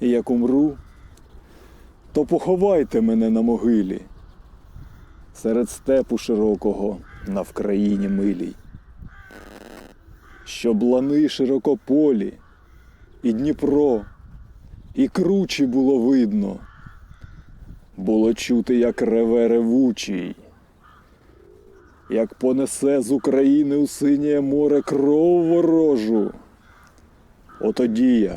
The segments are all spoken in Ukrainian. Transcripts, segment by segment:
Як умру, то поховайте мене на могилі серед степу широкого на Вкраїні милій. Щоб лани широкополі, і Дніпро, і кручі було видно. Було чути, як реве ревучий, як понесе з України у синє море кров ворожу. Отоді я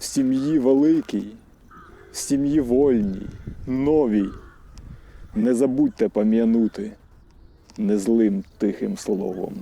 в сім'ї великій, сім'ї вольній, новій. Не забудьте пам'янути незлим тихим словом.